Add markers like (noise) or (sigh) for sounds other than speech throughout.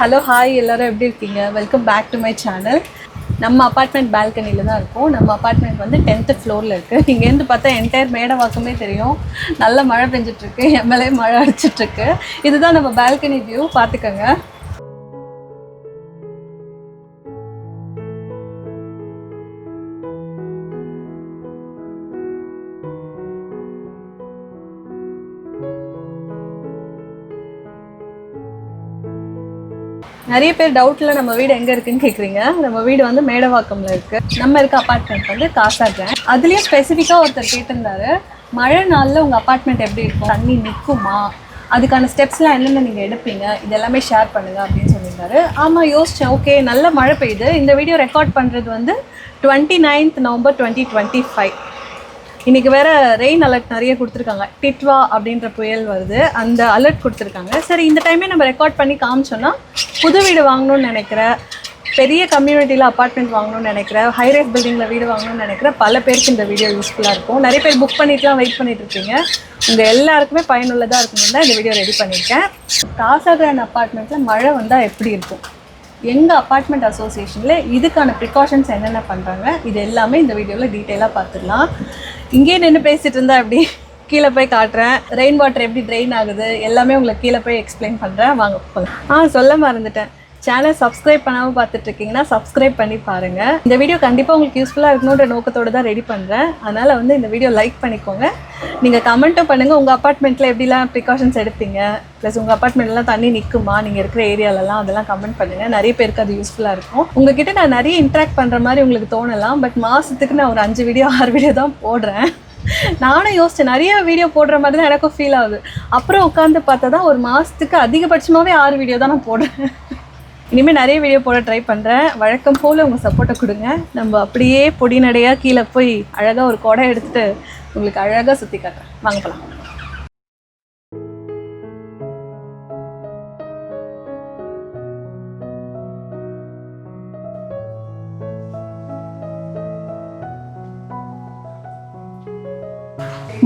Hello hi எல்லோரும் எப்படி இருக்கீங்க? Welcome back to my channel நம்ம அப்பார்ட்மெண்ட் பால்கனியில் தான் இருக்கும். நம்ம அப்பார்ட்மெண்ட் வந்து டென்த்து ஃப்ளோரில் இருக்குது இங்கேருந்து பார்த்தா என்டையர் மேடவாக்கமே தெரியும். நல்ல மழை பெஞ்சிட்ருக்கு எம்எல்ஏ மழை அடிச்சிட்ருக்கு இதுதான் நம்ம பால்கனி வியூ பார்த்துக்கோங்க. நிறைய பேர் டவுட்டில் நம்ம வீடு எங்கே இருக்குன்னு கேட்குறீங்க நம்ம வீடு வந்து மேடவாக்கம்ல இருக்குது நம்ம இருக்க அப்பார்ட்மெண்ட் வந்து காசா கிராண்ட் அதுலேயும் ஸ்பெசிஃபிக்காக ஒருத்தர் கேட்டிருந்தாரு. மழை நாளில் உங்கள் அப்பார்ட்மெண்ட் எப்படி இருக்கும்? தண்ணி நிற்குமா அதுக்கான ஸ்டெப்ஸ்லாம் என்னென்ன நீங்கள் எடுப்பீங்க? இது எல்லாமே ஷேர் பண்ணுங்க அப்படின்னு சொல்லியிருந்தாரு. ஆமாம் யோசித்தேன் ஓகே நல்ல மழை பெய்யுது. இந்த வீடியோ ரெக்கார்ட் பண்ணுறது வந்து twenty ninth November twenty twenty five இன்னைக்கு வேற ரெயின் அலர்ட் நிறைய கொடுத்துருக்காங்க. டிட்வா அப்படின்ற புயல் வருது. அந்த அலர்ட் கொடுத்துருக்காங்க. சரி இந்த டைமே நம்ம ரெக்கார்ட் பண்ணி காமிச்சோன்னா புது வீடு வாங்கணும்னு நினைக்கிற பெரிய கம்யூனிட்டியில் அப்பார்ட்மெண்ட் வாங்கணும்னு நினைக்கிற ஹைரைஸ் பில்டிங்கில் வீடு வாங்கணும்னு நினைக்கிற பல பேருக்கு இந்த வீடியோ யூஸ்ஃபுல்லாக இருக்கும். நிறைய பேர் புக் பண்ணிட்டுலாம் வெயிட் பண்ணிட்டு இருக்கீங்க உங்கள் எல்லாருக்குமே பயனுள்ளதாக இருக்கணும்னு தான் இந்த வீடியோ ரெடி பண்ணியிருக்கேன். காசாகிரான் அப்பார்ட்மெண்ட்டில் மழை வந்தால் எப்படி இருக்கும்? எங்கள் அப்பார்ட்மெண்ட் அசோசியேஷனில் இதுக்கான ப்ரிகாஷன்ஸ் என்னென்ன பண்ணுறாங்க இது எல்லாமே இந்த வீடியோவில் டீட்டெயிலாக பார்த்துடலாம். இங்கேயே நின்று பேசிகிட்டு இருந்தா எப்படி? கீழே போய் காட்டுறேன். ரெயின் வாட்டர் எப்படி ட்ரெயின் ஆகுது? எல்லாமே உங்களுக்கு கீழே போய் எக்ஸ்பிளைன் பண்ணுறேன் வாங்க போகலாம் ஆ சொல்ல மறந்துட்டேன். சேனல் சப்ஸ்கிரைப் பண்ணாமல் பார்த்துட்டு இருக்கீங்கன்னா சப்ஸ்கிரைப் பண்ணி பாருங்கள் இந்த வீடியோ கண்டிப்பாக உங்களுக்கு யூஸ்ஃபுல்லாக இருக்கணுன்ற நோக்கத்தோடு தான் ரெடி பண்ணுறேன் அதனால் வந்து இந்த வீடியோ லைக் பண்ணிக்கோங்க. நீங்கள் கமெண்ட்டும் பண்ணுங்கள் உங்கள் அப்பார்ட்மெண்ட்டில் எப்படிலாம் ப்ரிகாஷன்ஸ் எடுப்பீங்க? ப்ளஸ் உங்கள் அப்பார்ட்மெண்ட்லாம் தண்ணி நிற்குமா நீங்கள் இருக்கிற ஏரியாலலாம் அதெல்லாம் கமெண்ட் பண்ணுங்கள் நிறைய பேருக்கு அது யூஸ்ஃபுல்லாக இருக்கும். உங்ககிட்ட நான் நிறைய இன்ட்ராக்ட் பண்ணுற மாதிரி உங்களுக்கு தோணலாம். பட் மாதத்துக்கு நான் ஒரு அஞ்சு வீடியோ ஆறு வீடியோ தான் போடுறேன். நானும் யோசிச்சேன். நிறைய வீடியோ போடுற மாதிரி தான் எனக்கும் ஃபீல் ஆகுது. அப்புறம் உட்காந்து பார்த்தா தான் ஒரு மாதத்துக்கு அதிகபட்சமாகவே ஆறு வீடியோ தான் நான் போடுறேன். இனிமேல் நிறைய வீடியோ போட ட்ரை பண்ணுறேன் வழக்கம் போல் உங்கள் சப்போர்ட்டை கொடுங்க. நம்ம அப்படியே பொடி நடையாக கீழே போய் அழகாக ஒரு கொடை எடுத்துட்டு உங்களுக்கு அழகாக சுற்றி காட்டுறேன். வாங்க போகலாம்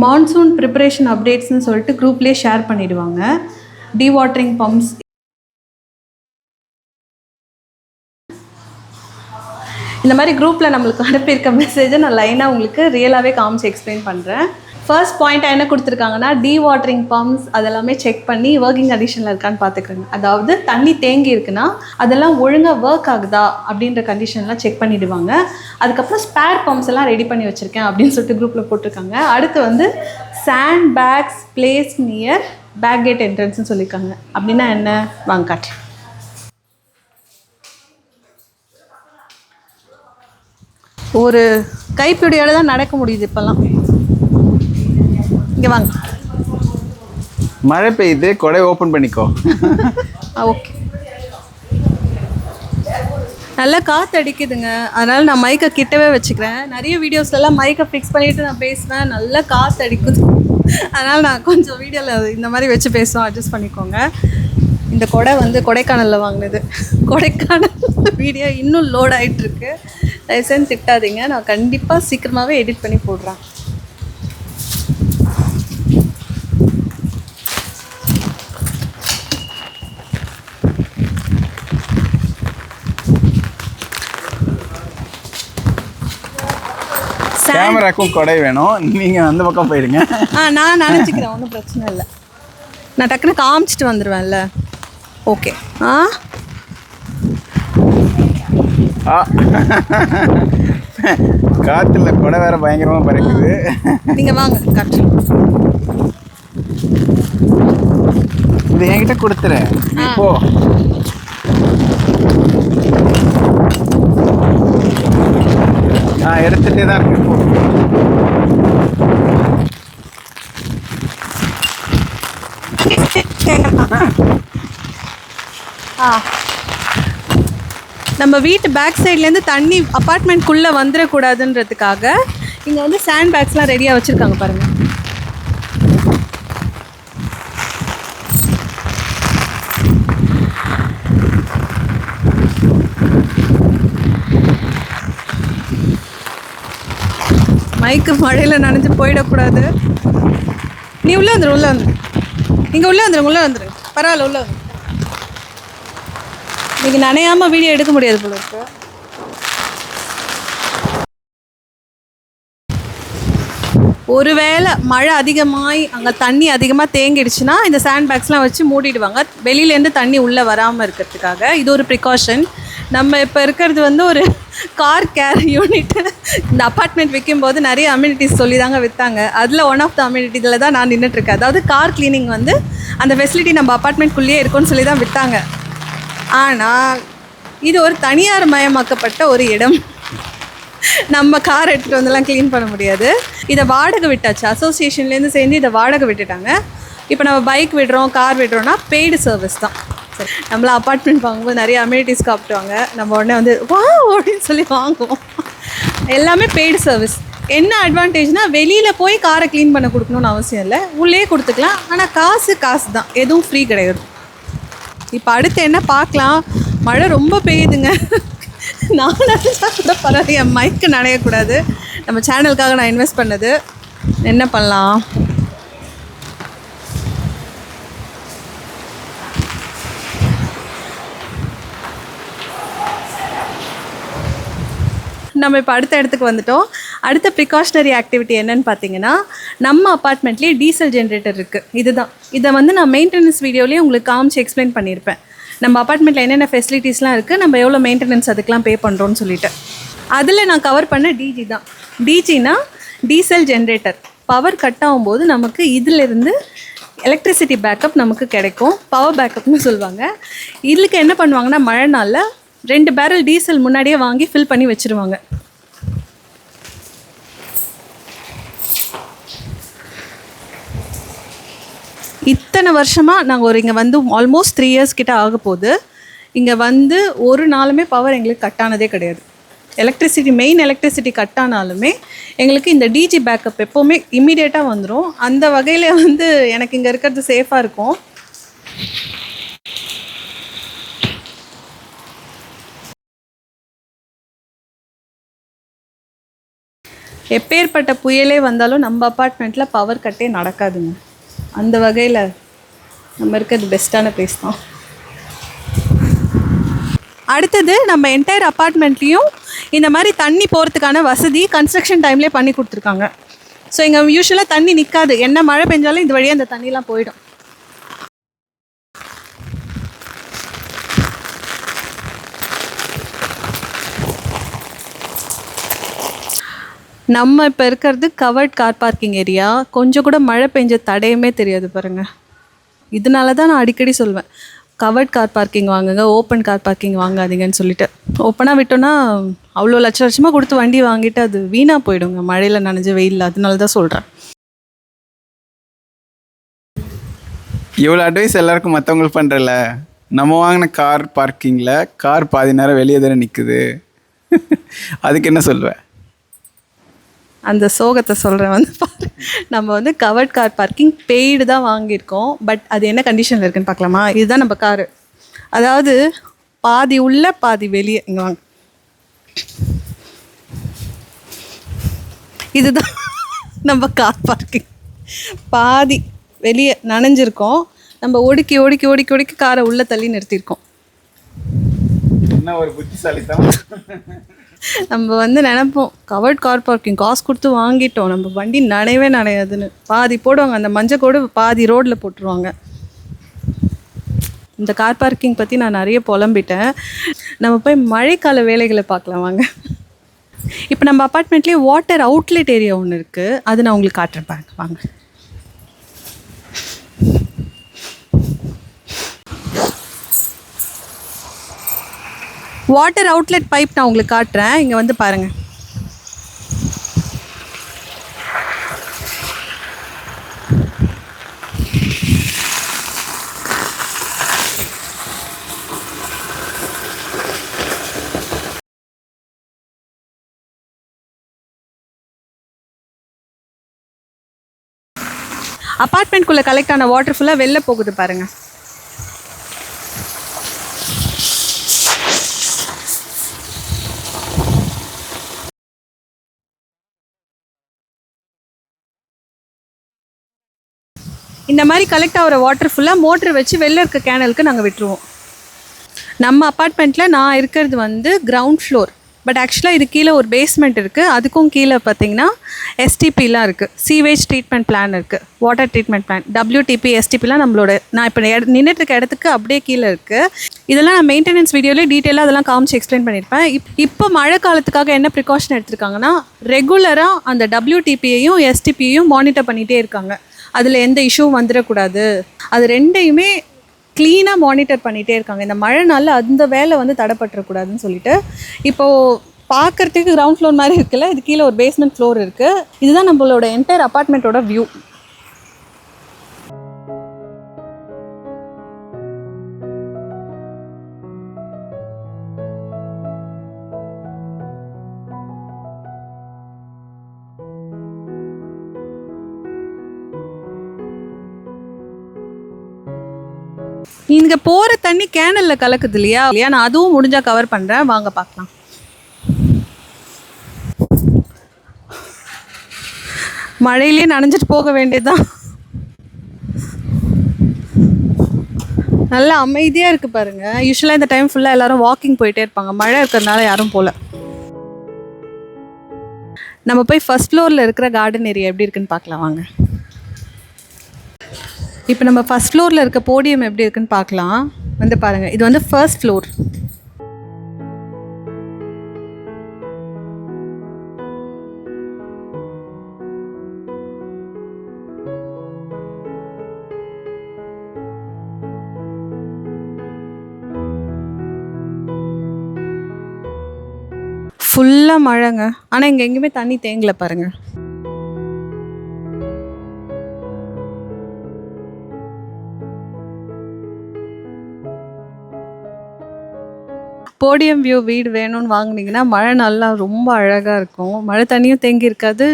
மான்சூன் ப்ரிப்பரேஷன் அப்டேட்ஸ்னு சொல்லிட்டு குரூப்லேயே ஷேர் பண்ணிடுவாங்க. டீவாட்டரிங் பம்ப்ஸ் இந்த மாதிரி குரூப்பில் நம்மளுக்கு அனுப்பியிருக்க மெசேஜை நான் லைனாக உங்களுக்கு ரியலாகவே காமிச்சு எக்ஸ்பிளைன் பண்ணுறேன் ஃபர்ஸ்ட் பாயிண்ட் என்ன கொடுத்துருக்காங்கன்னா டீ வாட்டரிங் பம்ப்ஸ் அதெல்லாமே செக் பண்ணி ஒர்க்கிங் கண்டிஷனில் இருக்கான்னு பார்த்துக்கோங்க. அதாவது தண்ணி தேங்கி இருக்குன்னா அதெல்லாம் ஒழுங்காக ஒர்க் ஆகுதா அப்படின்ற கண்டிஷன்லாம் செக் பண்ணிவிடுவாங்க அதுக்கப்புறம் ஸ்பேர் பம்ப்ஸ் எல்லாம் ரெடி பண்ணி வச்சுருக்கேன் அப்படின்னு சொல்லிட்டு குரூப்பில் போட்டிருக்காங்க. அடுத்து வந்து sand bags place near back gate என்ட்ரன்ஸ்னு சொல்லியிருக்காங்க. அப்படின்னா என்ன? வாங்க காட்டுறேன். ஒரு கைப்பிடியோட தான் நடக்க முடியுது இப்போல்லாம். இங்கே வாங்க. மழை பெய்யுது கொடை ஓப்பன் பண்ணிக்கோ. (laughs) ஓகே. நல்லா காற்று அடிக்குதுங்க. அதனால் நான் மைக்கை கிட்டவே வச்சுக்கிறேன். நிறைய வீடியோஸ்லலாம் மைக்கை ஃபிக்ஸ் பண்ணிவிட்டு நான் பேசுவேன். நல்லா காற்று அடிக்குது. அதனால் நான் கொஞ்சம் வீடியோவில் இந்த மாதிரி வச்சு பேசுவோம் அட்ஜஸ்ட் பண்ணிக்கோங்க. இந்த கொடை வந்து கொடைக்கானலில் வாங்கினது. கொடைக்கானல் வீடியோ இன்னும் லோட் ஆகிட்டுருக்கு தயவுசெய்து திட்டாதீங்க. நான் கண்டிப்பாக சீக்கிரமாகவே எடிட் பண்ணி போடுறேன். கேமராக்கும் கொடை வேணும். நீங்க அந்த பக்கம் போயிடுங்க ஆ நான் நினச்சிக்கிறேன். ஒன்றும் பிரச்சனை இல்லை. நான் டக்குன்னு காமிச்சிட்டு வந்துடுவேன்ல ஓகே ஆ? ஆ. காத்துல கொடை வேற பயங்கரமா பறக்குது. நீங்கள் வாங்க காட்டு இது என்கிட்ட கொடுத்துறேன் நீ போ. நான் எடுத்துட்டே தான் இருக்கேன் போ. (laughs) ஆ. நம்ம வீட்டு பேக் சைட்லேருந்து தண்ணி அப்பார்ட்மெண்ட்குள்ளே வந்துடக்கூடாதுன்றதுக்காக இங்கே வந்து சாண்ட் பேக்ஸ்லாம் ரெடியாக வச்சுருக்காங்க பாருங்கள் மைக்கு மழையில் நனைஞ்சு போயிடக்கூடாது. நீ உள்ளே வந்துடு உள்ளே வந்துடு நீங்கள் உள்ளே வந்துடுங்க உள்ளே வந்துடுங்க பரவாயில்ல உள்ளே வந்துரு. நீங்கள் நனையாமல் வீடியோ எடுக்க முடியாது போல இருக்கு. ஒருவேளை மழை அதிகமாகி அங்கே தண்ணி அதிகமாக தேங்கிடுச்சுன்னா இந்த சாண்ட் பேக்ஸ்லாம் வச்சு மூடிடுவாங்க. வெளியிலேருந்து தண்ணி உள்ளே வராமல் இருக்கிறதுக்காக. இது ஒரு ப்ரிகாஷன் நம்ம இப்போ இருக்கிறது வந்து ஒரு கார் கேர் யூனிட் இந்த அப்பார்ட்மெண்ட் விற்கும்போது நிறைய அம்யூனிட்டிஸ் சொல்லி தாங்க விற்றாங்க அதில் ஒன் ஆஃப் த அம்யூனிட்டியில் தான் நான் நின்றுட்டுருக்கேன் அதாவது கார் கிளீனிங் வந்து அந்த ஃபெசிலிட்டி நம்ம அப்பார்ட்மெண்ட்குள்ளேயே இருக்கும்னு சொல்லி தான் விற்றாங்க ஆனால் இது ஒரு தனியார் மயமாக்கப்பட்ட ஒரு இடம். நம்ம கார் எடுத்துகிட்டு வந்தெல்லாம் க்ளீன் பண்ண முடியாது. இதை வாடகை விட்டாச்சு. அசோசியேஷன்லேருந்து சேர்ந்து இதை வாடகை விட்டுட்டாங்க. இப்போ நம்ம பைக் விடுறோம் கார் விடுறோம்னா பெய்டு சர்வீஸ் தான். சரி நம்மள அப்பார்ட்மெண்ட் வாங்கும்போது நிறைய அம்யூனிட்டிஸ் காப்பிட்டுவாங்க. நம்ம உடனே வந்து வா அப்படின்னு சொல்லி வாங்குவோம். எல்லாமே பெய்டு சர்வீஸ் என்ன அட்வான்டேஜ்னால் வெளியில் போய் காரை க்ளீன் பண்ண கொடுக்கணும்னு அவசியம் இல்லை. உள்ளே கொடுத்துக்கலாம். ஆனால் காசு காசு தான். எதுவும் ஃப்ரீ கிடையாது. இப்போ அடுத்து என்ன பார்க்கலாம்? மழை ரொம்ப பெய்யுதுங்க. நான் நினச்சா கூட பரவாயில்ல. என் மைக்கு நனையக்கூடாது. நம்ம சேனலுக்காக நான் இன்வெஸ்ட் பண்ணது. என்ன பண்ணலாம்? நம்ம இப்போ அடுத்த இடத்துக்கு வந்துட்டோம். அடுத்த ப்ரிகாஷ்னரி ஆக்டிவிட்டி என்னன்னு பார்த்தீங்கன்னா நம்ம அப்பார்ட்மெண்ட்லேயே டீசல் ஜென்ரேட்டர் இருக்குது இதுதான். இதை வந்து நான் மெயின்டெனன்ஸ் வீடியோலேயே உங்களுக்கு காமிச்சு எக்ஸ்பிளைன் பண்ணியிருப்பேன் நம்ம அப்பார்ட்மெண்ட்டில் என்னென்ன ஃபெசிலிட்டிஸ்லாம் இருக்குது நம்ம எவ்வளோ மெயின்டெனன்ஸ் அதுக்கெலாம் பே பண்ணுறோன்னு சொல்லிட்டு. அதில் நான் கவர் பண்ண டிஜி தான். டிஜினா டீசல் ஜென்ரேட்டர் பவர் கட் ஆகும்போது நமக்கு இதிலிருந்து எலக்ட்ரிசிட்டி பேக்கப் நமக்கு கிடைக்கும். பவர் பேக்கப்னு சொல்லுவாங்க. இதுக்கு என்ன பண்ணுவாங்கன்னா மழை நாளில் ரெண்டு பேரல் டீசல் முன்னாடியே வாங்கி ஃபில் பண்ணி வச்சுருவாங்க. இத்தனை வருஷமாக நாங்கள் ஒரு இங்கே வந்து ஆல்மோஸ்ட் த்ரீ இயர்ஸ் கிட்ட ஆக போகுது. இங்கே வந்து ஒரு நாளுமே பவர் எங்களுக்கு கட் ஆனதே கிடையாது. எலக்ட்ரிசிட்டி மெயின் எலக்ட்ரிசிட்டி கட் ஆனாலுமே எங்களுக்கு இந்த டிஜி பேக்கப் எப்போவுமே இம்மிடியேட்டாக வந்துடும் அந்த வகையில் வந்து எனக்கு இங்கே இருக்கிறது சேஃபாக இருக்கும். எப்பேற்பட்ட புயலே வந்தாலும் நம்ம அப்பார்ட்மெண்ட்டில் பவர் கட்டே நடக்காதுங்க. அந்த வகையில் நம்ம இருக்கிறது பெஸ்ட்டான பிளேஸ் தான். அடுத்தது நம்ம என்டையர் அப்பார்ட்மெண்ட்லேயும் இந்த மாதிரி தண்ணி போகிறதுக்கான வசதி கன்ஸ்ட்ரக்ஷன் டைம்லேயே பண்ணி கொடுத்துருக்காங்க. ஸோ இங்கே யூஸ்வலாக தண்ணி நிற்காது என்ன மழை பெஞ்சாலும் இது வழியாக அந்த தண்ணிலாம் போயிடும். நம்ம இப்போ இருக்கிறது கவர்ட் கார் பார்க்கிங் ஏரியா கொஞ்சம் கூட மழை பெஞ்ச தடையுமே தெரியாது பாருங்கள் இதனால தான் நான் அடிக்கடி சொல்வேன். கவர்ட் கார் பார்க்கிங் வாங்குங்க ஓப்பன் கார் பார்க்கிங் வாங்காதீங்கன்னு சொல்லிட்டு. ஓப்பனாக விட்டோன்னா அவ்வளோ லட்ச லட்சமாக கொடுத்து வண்டி வாங்கிட்டு அது வீணாக போயிடுங்க. மழையில் நனைஞ்ச வெயில் அதனால தான் சொல்கிறேன் இவ்வளோ அட்வைஸ் எல்லாருக்கும் மற்றவங்களுக்கு பண்ணுறல நம்ம வாங்கின கார் பார்க்கிங்கில் கார் பாதி நேரம் வெளியே தானே நிற்குது (laughs) அதுக்கு என்ன சொல்லுவேன்? அந்த சோகத்தை சொல்கிறேன் வந்து பாரு. நம்ம வந்து கவர்ட் கார் பார்க்கிங் பெய்டு தான் வாங்கியிருக்கோம். பட் அது என்ன கண்டிஷனில் இருக்குன்னு பார்க்கலாமா? இதுதான் நம்ம காரு அதாவது பாதி உள்ள பாதி வெளியே. இங்கே வாங்க. இதுதான் நம்ம கார் பார்க்கிங் பாதி வெளியே நனைஞ்சிருக்கோம். நம்ம ஒடுக்கி ஒடுக்கி ஒடுக்கி ஒடுக்கி காரை உள்ளே தள்ளி நிறுத்தியிருக்கோம். என்ன ஒரு புத்திசாலித்தனம். நம்ம வந்து நினைப்போம் கவர்ட் கார் பார்க்கிங் காசு கொடுத்து வாங்கிட்டோம் நம்ம வண்டி நனையவே நனையாதுன்னு. பாதி போடுவாங்க அந்த மஞ்சள் கோடு பாதி ரோட்டில் போட்டுருவாங்க. இந்த கார் பார்க்கிங் பற்றி நான் நிறைய புலம்பிட்டேன். நம்ம போய் மழைக்கால வேலைகளை பார்க்கலாம் வாங்க. இப்போ நம்ம அப்பார்ட்மெண்ட்லேயே வாட்டர் அவுட்லெட் ஏரியா ஒன்று இருக்குது அது நான் உங்களுக்கு காட்டுறேன் வாங்க. வாட்டர் அவுட்லெட் பைப் நான் உங்களுக்கு காட்டுறேன். இங்கே வந்து பாருங்கள் அப்பார்ட்மெண்ட்குள்ளே கலெக்ட் ஆன வாட்டர் ஃபுல்லாக வெளில போகுது பாருங்கள் இந்த மாதிரி கலெக்ட் ஆகிற வாட்டர் ஃபுல்லாக மோட்டர் வச்சு வெளில இருக்க கேனலுக்கு நாங்கள் விட்டுருவோம். நம்ம அப்பார்ட்மெண்ட்டில் நான் இருக்கிறது வந்து கிரவுண்ட் ஃப்ளோர் பட் ஆக்சுவலாக இது கீழே ஒரு பேஸ்மெண்ட் இருக்குது அதுக்கும் கீழே பார்த்தீங்கன்னா எஸ்டிபிலாம் இருக்குது சீவேஜ் ட்ரீட்மெண்ட் பிளான் இருக்குது வாட்டர் ட்ரீட்மெண்ட் பிளான் டபிள்யூடிபி எஸ்டிபிலாம் நம்மளோட நான் இப்போ நின்றுட்டு இருக்க இடத்துக்கு அப்படியே கீழே இருக்குது இதெல்லாம் நான் மெயின்டெனன்ஸ் வீடியோலேயே டீட்டெயிலாக அதெல்லாம் காமிச்சு எக்ஸ்பிளைன் பண்ணியிருப்பேன் இப் இப்போ மழை காலத்துக்காக என்ன ப்ரிகாஷன் எடுத்திருக்காங்கன்னா ரெகுலராக அந்த டபிள்யூடிபியையும் எஸ்டிபியையும் மானிட்டர் பண்ணிகிட்டே இருக்காங்க. அதில் எந்த இஷ்யூவும் வந்துடக்கூடாது அது ரெண்டையுமே க்ளீனாக மானிட்டர் பண்ணிகிட்டே இருக்காங்க. இந்த மழை நாளில் அந்த வேலை வந்து தடைப்பட்டுறக்கூடாதுன்னு சொல்லிட்டு. இப்போது பார்க்கறதுக்கு கிரவுண்ட் ஃப்ளோர் மாதிரி இருக்குல்ல? இது கீழே ஒரு பேஸ்மெண்ட் ஃப்ளோர் இருக்குது இதுதான் நம்மளோட என்டையர் அப்பார்ட்மெண்ட்டோட வியூ இங்கே போகிற தண்ணி கேனலில் கலக்குது இல்லையா? இல்லையா? நான் அதுவும் முடிஞ்சால் கவர் பண்ணுறேன் வாங்க பார்க்கலாம். மழையிலே நனைஞ்சிட்டு போக வேண்டியதுதான். நல்லா அமைதியாக இருக்குது பாருங்க. யூஸ்வலாக இந்த டைம் ஃபுல்லாக எல்லாரும் வாக்கிங் போயிட்டே இருப்பாங்க. மழை இருக்கிறதுனால யாரும் போகல நம்ம போய் ஃபர்ஸ்ட் ஃப்ளோரில் இருக்கிற கார்டன் ஏரியா எப்படி இருக்குன்னு பார்க்கலாம். வாங்க. இப்போ நம்ம ஃபஸ்ட் ஃப்ளோரில் இருக்க போடியம் எப்படி இருக்குன்னு பார்க்கலாம். வந்து பாருங்கள் இது வந்து ஃபர்ஸ்ட் ஃப்ளோர் ஃபுல்லாக மழைங்க. ஆனால் இங்கே எங்கேயுமே தண்ணி தேங்கலை பாருங்கள் போடியம் வியூ வீடு வேணும்னு வாங்குனீங்கன்னா மழை நல்லா ரொம்ப அழகாக இருக்கும். மழை தண்ணியும் தேங்கி இருக்காது.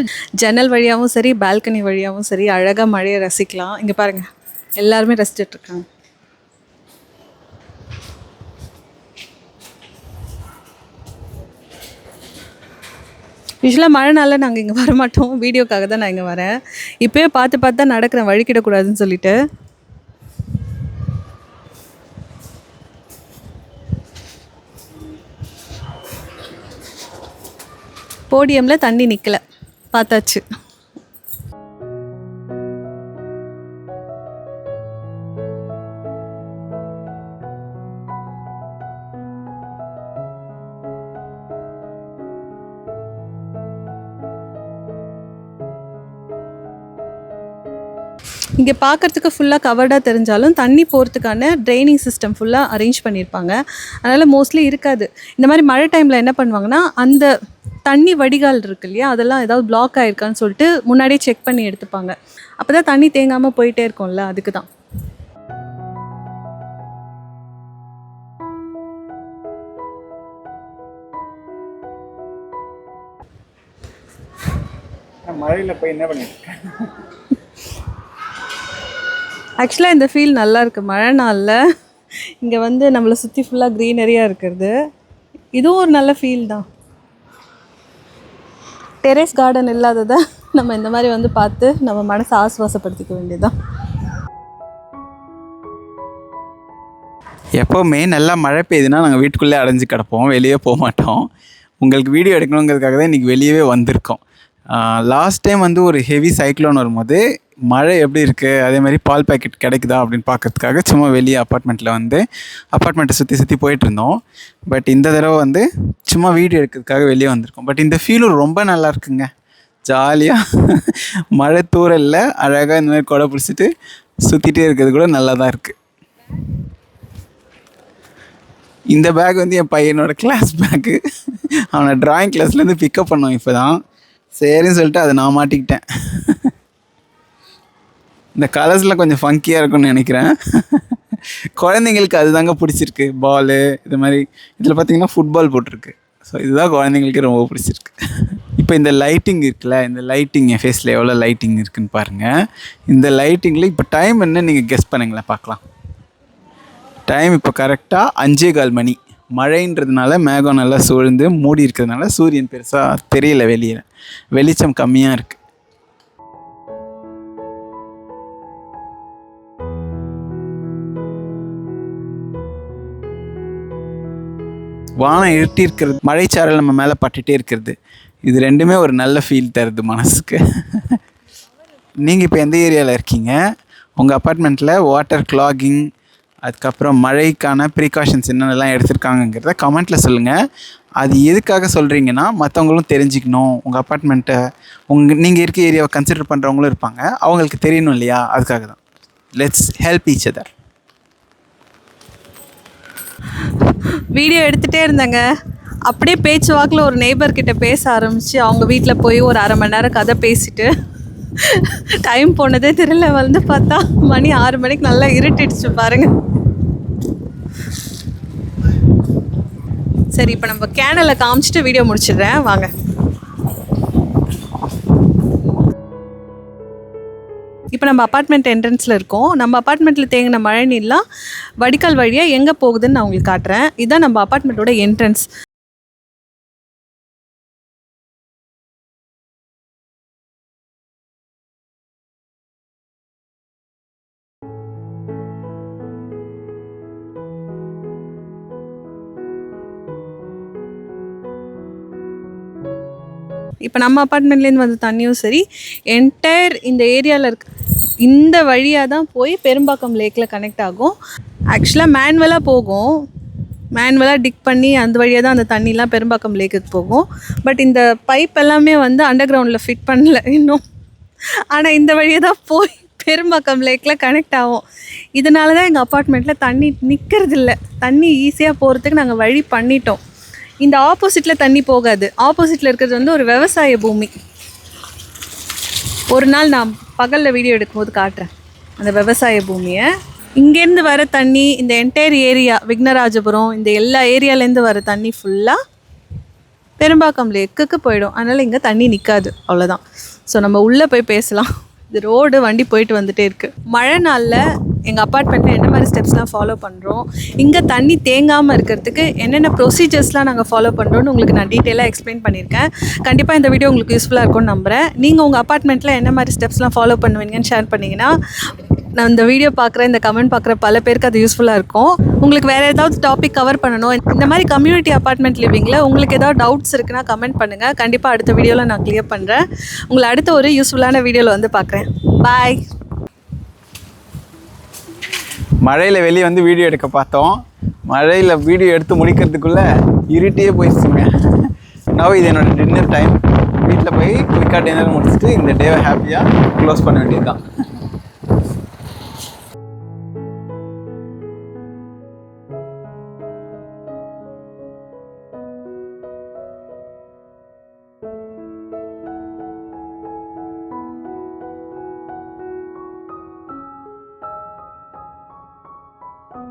ஜன்னல் வழியாகவும் சரி பால்கனி வழியாகவும் சரி அழகாக மழையை ரசிக்கலாம். இங்கே பாருங்கள் எல்லாருமே ரசிச்சிட்டு இருக்காங்க. யூஸ்வலாக மழை நாளில் நாங்கள் இங்கே வரமாட்டோம். வீடியோக்காக தான் நான் இங்கே வரேன். இப்போயே பார்த்து பார்த்து தான் நடக்கிறேன். வழிக்கிடக்கூடாதுன்னு சொல்லிட்டு. போடியமில் தண்ணி நிற்கல பார்த்தாச்சு இங்கே பார்க்கறதுக்கு ஃபுல்லாக கவர்டாக தெரிஞ்சாலும் தண்ணி போகிறதுக்கான ட்ரைனிங் சிஸ்டம் ஃபுல்லாக அரேஞ்ச் பண்ணியிருப்பாங்க அதனால் மோஸ்ட்லி இருக்காது. இந்த மாதிரி மழை டைமில் என்ன பண்ணுவாங்கன்னா அந்த தண்ணி வடிகால் இருக்கு இல்லையா அதெல்லாம் ஏதாவது பிளாக் ஆயிருக்கான்னு சொல்லிட்டு முன்னாடியே செக் பண்ணி எடுத்துப்பாங்க. அப்போ தான் தண்ணி தேங்காமல் போயிட்டே இருக்கும்ல அதுக்கு தான் மழையில் போய் என்ன பண்ணியிருக்கேன் ஆக்சுவலாக இந்த ஃபீல் நல்லா இருக்கு. மழை நாளில் இங்கே வந்து நம்மளை சுற்றி ஃபுல்லாக க்ரீனரியாக இருக்கிறது. இதுவும் ஒரு நல்ல ஃபீல் தான். டெரேஸ் கார்டன் இல்லாததை நம்ம இந்த மாதிரி வந்து பார்த்து நம்ம மனசை ஆசுவாசப்படுத்திக்க வேண்டியதுதான். எப்போவுமே நல்லா மழை பெய்யுதுன்னா நாங்கள் வீட்டுக்குள்ளே அடைஞ்சு கிடப்போம் வெளியே போக மாட்டோம். உங்களுக்கு வீடியோ எடுக்கணுங்கிறதுக்காக தான் இன்றைக்கி வெளியவே வந்திருக்கோம். லாஸ்ட் டைம் வந்து ஒரு ஹெவி சைக்ளோன் வரும்போது மழை எப்படி இருக்குது அதே மாதிரி பால் பாக்கெட் கிடைக்குதா அப்படின்னு பார்க்கறதுக்காக சும்மா வெளியே அப்பார்ட்மெண்ட்டில் வந்து அப்பார்ட்மெண்ட்டை சுற்றி சுற்றி போயிட்டுருந்தோம். பட் இந்த தடவை வந்து சும்மா வீடியோ எடுக்கிறதுக்காக வெளியே வந்திருக்கோம். பட் இந்த ஃபீலும் ரொம்ப நல்லா இருக்குங்க. ஜாலியாக (laughs) மழை தூரலில் அழகாக இந்த மாதிரி கொடை பிடிச்சிட்டு சுற்றிட்டே இருக்கிறது கூட நல்லா தான் இருக்குது இந்த பேக் வந்து என் பையனோட கிளாஸ் பேக்கு அவனை ட்ராயிங் கிளாஸ்லேருந்து பிக்கப் பண்ணோம் இப்போ தான் சரின்னு சொல்லிட்டு அதை நான் மாட்டிக்கிட்டேன். இந்த கலர்ஸில் கொஞ்சம் ஃபங்கியாக இருக்கும்னு நினைக்கிறேன். குழந்தைங்களுக்கு அதுதாங்க பிடிச்சிருக்கு. பாலு இது மாதிரி. இதில் பார்த்தீங்கன்னா ஃபுட்பால் போட்டிருக்கு. ஸோ இதுதான் குழந்தைங்களுக்கு ரொம்ப பிடிச்சிருக்கு. இப்போ இந்த லைட்டிங் இருக்குல்ல இந்த லைட்டிங் என் ஃபேஸில் எவ்வளோ லைட்டிங் இருக்குன்னு பாருங்கள் இந்த லைட்டிங்கில் இப்போ டைம் என்ன நீங்கள் கெஸ் பண்ணுங்களேன் பார்க்கலாம். டைம் இப்போ கரெக்டாக அஞ்சே கால் மணி. மழைன்றதுனால மேகம் நல்லா சூழ்ந்து மூடி இருக்கிறதுனால சூரியன் பெருசாக தெரியல வெளியில். வெளிச்சம் கம்மியாக இருக்குது வானம் இருட்டி இருக்கிறது மழைச்சாரல் நம்ம மேலே பட்டுகிட்டே இருக்கிறது. இது ரெண்டுமே ஒரு நல்ல ஃபீல் தருது மனசுக்கு. நீங்கள் இப்போ எந்த ஏரியாவில் இருக்கீங்க? உங்கள் அப்பார்ட்மெண்ட்டில் வாட்டர் கிளாகிங் அதுக்கப்புறம் மழைக்கான ப்ரிகாஷன்ஸ் என்னென்னலாம் எடுத்திருக்காங்கங்கிறத கமெண்ட்டில் சொல்லுங்கள் அது எதுக்காக சொல்கிறீங்கன்னா மற்றவங்களும் தெரிஞ்சுக்கணும். உங்கள் அப்பார்ட்மெண்ட்டை உங்கள் நீங்கள் இருக்க ஏரியாவை கன்சிடர் பண்ணுறவங்களும் இருப்பாங்க. அவங்களுக்கு தெரியணும் இல்லையா? அதுக்காக தான். Let's help each other video எடுத்துகிட்டே இருந்தேங்க. அப்படியே பேச்சு வாக்கில் ஒரு நெய்பர்கிட்ட பேச ஆரம்பித்து அவங்க வீட்டில் போய் ஒரு அரை மணி நேரம் கதை பேசிட்டு டைம் போனதே தெரியல. வந்து பார்த்தா மணி ஆறு மணிக்கு நல்லா இருட்டிடுச்சு பாருங்க. சரி இப்போ நம்ம கேனலை காமிச்சிட்டு வீடியோ முடிச்சிடுறேன். வாங்க. இப்போ நம்ம அப்பார்ட்மெண்ட் என்ட்ரன்ஸில் இருக்கோம். நம்ம அப்பார்ட்மெண்ட்டில் தேங்கின மழை நீர்லாம் வடிகால் வழியாக எங்கே போகுதுன்னு நான் உங்களுக்கு காட்டுறேன். இதுதான் நம்ம அப்பார்ட்மெண்ட்டோட என்ட்ரன்ஸ் இப்போ நம்ம அப்பார்ட்மெண்ட்லேருந்து வந்த தண்ணியும் சரி என்டையர் இந்த ஏரியாவில் இருக்க இந்த வழியாக தான் போய் பெரும்பாக்கம் லேக்கில் கனெக்ட் ஆகும். ஆக்சுவலாக மேனுவலாக போகும். மேனுவலாக டிக் பண்ணி அந்த வழியாக தான் அந்த தண்ணிலாம் பெரும்பாக்கம் லேக்குக்கு போகும். பட் இந்த பைப் எல்லாமே வந்து அண்டர் கிரவுண்டில் ஃபிட் பண்ணல இன்னும். ஆனால் இந்த வழியாக தான் போய் பெரும்பாக்கம் லேக்கில் கனெக்ட் ஆகும் இதனால தான் எங்கள் அப்பார்ட்மெண்ட்டில் தண்ணி நிற்கிறது இல்லை தண்ணி ஈஸியாக போகிறதுக்கு நாங்கள் வழி பண்ணிட்டோம். இந்த ஆப்போசிட்டில் தண்ணி போகாது. ஆப்போசிட்டில் இருக்கிறது வந்து ஒரு விவசாய பூமி. ஒரு நாள் நான் பகலில் வீடியோ எடுக்கும்போது காட்டுறேன். அந்த விவசாய பூமியை. இங்கேருந்து வர தண்ணி இந்த என்டையர் ஏரியா விக்னராஜபுரம் இந்த எல்லா ஏரியாலேருந்து வர தண்ணி ஃபுல்லாக பெரும்பாக்கம் லேக்குக்கு போயிடும். அதனால் இங்கே தண்ணி நிற்காது அவ்வளோதான் ஸோ நம்ம உள்ளே போய் பேசலாம். இது ரோடு வண்டி போயிட்டு வந்துட்டே இருக்குது மழை நாளில் எங்கள் அப்பார்ட்மெண்ட்டில் என்ன மாதிரி ஸ்டெப்ஸ்லாம் ஃபாலோ பண்ணுறோம் இங்கே தண்ணி தேங்காமல் இருக்கிறதுக்கு என்னென்ன ப்ரொசீஜர்ஸ்லாம் நாங்கள் ஃபாலோ பண்ணுறோன்னு உங்களுக்கு நான் டீட்டெயிலாக எக்ஸ்பிளைன் பண்ணியிருக்கேன். கண்டிப்பாக இந்த வீடியோ உங்களுக்கு யூஸ்ஃபுல்லாக இருக்கும்னு நம்புகிறேன் நீங்கள் உங்கள் அப்பார்ட்மெண்ட்டில் என்ன மாதிரி ஸ்டெப்ஸ்லாம் ஃபாலோ பண்ணுவீங்கன்னு ஷேர் பண்ணிங்கன்னா நான் இந்த வீடியோ பார்க்குற இந்த கமெண்ட் பார்க்குற பல பேருக்கு அது யூஸ்ஃபுல்லாக இருக்கும். உங்களுக்கு வேறு ஏதாவது டாபிக் கவர் பண்ணணும் இந்த மாதிரி கம்யூனிட்டி அப்பார்ட்மெண்ட் லிவிங்கில் உங்களுக்கு ஏதாவது டவுட்ஸ் இருக்குன்னா கமெண்ட் பண்ணுங்கள் கண்டிப்பாக அடுத்த வீடியோவில் நான் கிளியர் பண்ணுறேன் உங்களை அடுத்த ஒரு யூஸ்ஃபுல்லான வீடியோவில் வந்து பார்க்குறேன். பாய் மழையில் வெளியே வந்து வீடியோ எடுக்க பார்த்தோம். மழையில் வீடியோ எடுத்து முடிக்கிறதுக்குள்ளே இருட்டியே போயிடுச்சுங்க. நவ் இது என்னோடய டின்னர் டைம் வீட்டில் போய் குயிக்காக டின்னர் முடிச்சுட்டு இந்த டேவை ஹாப்பியாக க்ளோஸ் பண்ண வேண்டியது தான்